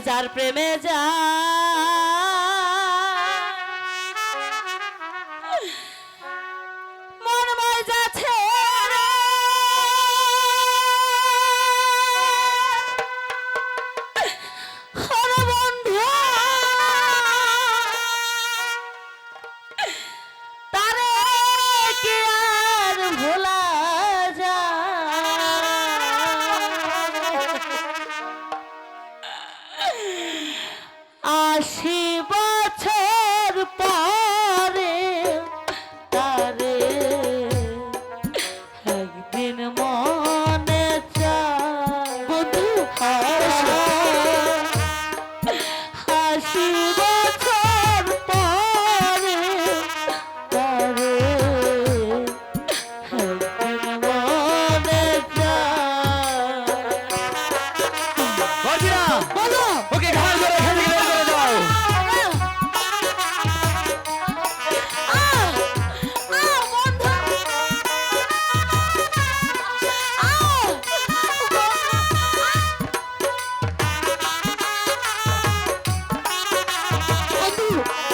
যার প্রেমে যা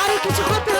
আর কিছু করতে